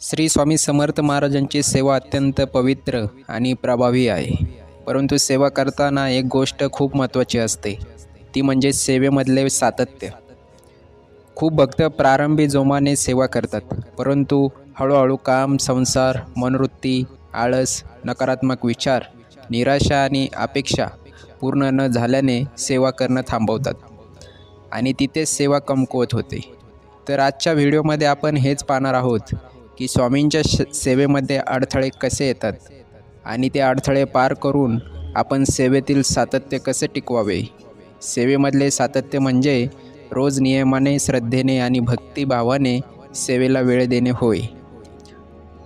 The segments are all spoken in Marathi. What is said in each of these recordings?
श्री स्वामी समर्थ महाराजांची सेवा अत्यंत पवित्र आणि प्रभावी आहे. परंतु सेवा करताना एक गोष्ट खूप महत्त्वाची असते. ती म्हणजे सेवेमधले सातत्य. खूप भक्त प्रारंभी जोमाने सेवा करतात. परंतु हळूहळू काम संसार मनवृत्ती आळस नकारात्मक विचार निराशा आणि अपेक्षा पूर्ण न झाल्याने सेवा करणं थांबवतात. आणि तिथेच सेवा कमकुवत होते. तर आजच्या व्हिडिओमध्ये आपण हेच पाहणार आहोत. की स्वामींच्या श सेवेमध्ये अडथळे कसे येतात? आणि ते अडथळे पार करून आपण सेवेतील सातत्य कसे टिकवावे? सेवेमधले सातत्य म्हणजे रोज नियमाने श्रद्धेने आणि भक्तिभावाने सेवेला वेळ देणे होय.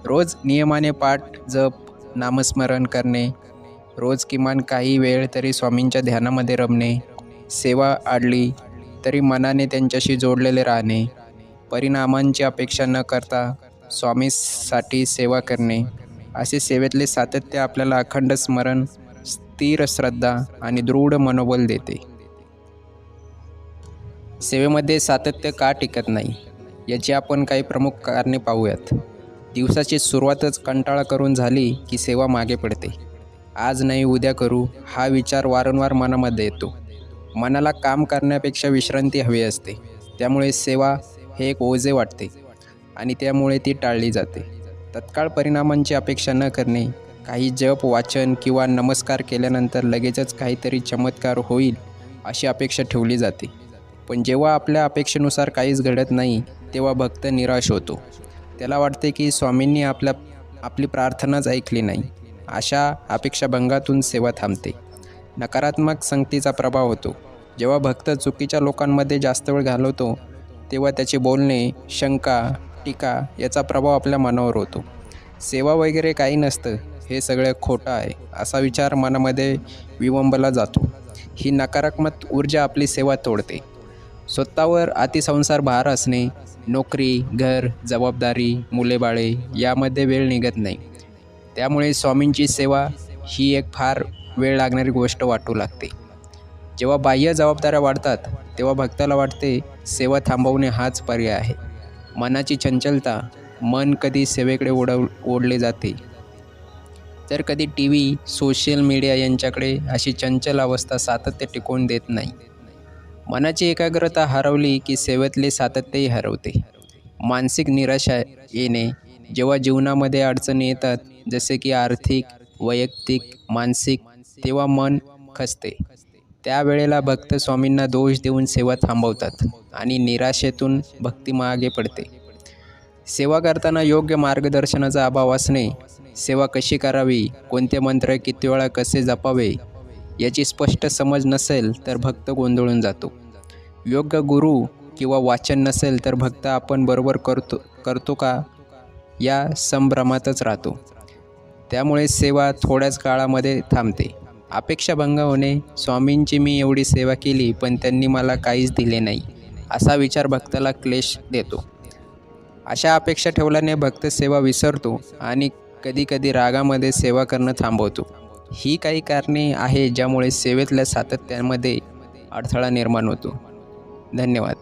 रोज नियमाने पाठ जप नामस्मरण करणे रोज किमान काही वेळ तरी स्वामींच्या ध्यानामध्ये रमणे सेवा आडली तरी मनाने त्यांच्याशी जोडलेले राहणे परिणामांची अपेक्षा न करता स्वामीसाठी सेवा करणे. असे सेवेतले सातत्य आपल्याला अखंड स्मरण स्थिर श्रद्धा आणि दृढ मनोबल देते. सेवेमध्ये सातत्य का टिकत नाही याची आपण काही प्रमुख कारणे पाहूयात. दिवसाची सुरुवातच कंटाळा करून झाली की सेवा मागे पडते. आज नाही उद्या करू हा विचार वारंवार मनामध्ये येतो. मनाला काम करण्यापेक्षा विश्रांती हवी असते. त्यामुळे सेवा हे एक ओझे वाटते. आणि त्यामुळे ती टाळली जाते. तत्काळ परिणामांची अपेक्षा न करणे काही जप वाचन किंवा नमस्कार केल्यानंतर लगेचच काहीतरी चमत्कार होईल अशी अपेक्षा ठेवली जाते. पण जेव्हा आपल्या अपेक्षेनुसार काहीच घडत नाही तेव्हा भक्त निराश होतो. त्याला वाटते की स्वामींनी आपल्या आपली प्रार्थनाच ऐकली नाही. अशा अपेक्षाभंगातून सेवा थांबते. नकारात्मक संगतीचा प्रभाव होतो. जेव्हा भक्त चुकीच्या लोकांमध्ये जास्त वेळ घालवतो तेव्हा त्याचे बोलणे शंका टीका याचा प्रभाव आपल्या मनावर होतो. सेवा वगैरे काही नसतं हे सगळं खोटं आहे असा विचार मनामध्ये विवंबला जातो. ही नकारात्मक ऊर्जा आपली सेवा तोडते. स्वतःवर अतिसंसार भार असणे नोकरी घर जबाबदारी मुलेबाळे यामध्ये वेळ निघत नाही. त्यामुळे स्वामींची सेवा ही एक फार वेळ लागणारी गोष्ट वाटू लागते. जेव्हा बाह्य जबाबदाऱ्या वाढतात तेव्हा भक्ताला वाटते सेवा थांबवणे हाच पर्याय आहे. मनाची चंचलता मन कधी सेवेकडे ओढव ओढले जाते. तर कधी टी व्ही सोशल मीडिया यांच्याकडे अशी चंचल अवस्था सातत्य टिकवून देत नाही. मनाची एकाग्रता हरवली की सेवेतले सातत्यही हरवते. मानसिक निराशा येणे जेव्हा जीवनामध्ये अडचणी येतात जसे की आर्थिक वैयक्तिक मानसिक तेव्हा मन खचते. त्यावेळेला भक्त स्वामींना दोष देऊन सेवा थांबवतात आणि निराशेतून भक्ती मागे पडते. सेवा करताना योग्य मार्गदर्शनाचा अभाव असणे सेवा कशी करावी कोणते मंत्र किती वेळा कसे जपावे याची स्पष्ट समज नसेल तर भक्त गोंधळून जातो. योग्य गुरु किंवा वाचन नसेल तर भक्त आपण बरोबर करतो करतो का या संभ्रमातच राहतो. त्यामुळे सेवा थोड्याच काळामध्ये थांबते. अपेक्षाभंग होणे. स्वामींची मी एवढी सेवा केली पण त्यांनी मला काहीच दिले नाही असा विचार भक्ताला क्लेश देतो. अशा अपेक्षा ठेवल्याने भक्त सेवा विसरतो आणि कधीकधी रागामध्ये सेवा करणं थांबवतो. ही काही कारणे आहे ज्यामुळे सेवेतल्या सातत्यामध्ये अडथळा निर्माण होतो. धन्यवाद.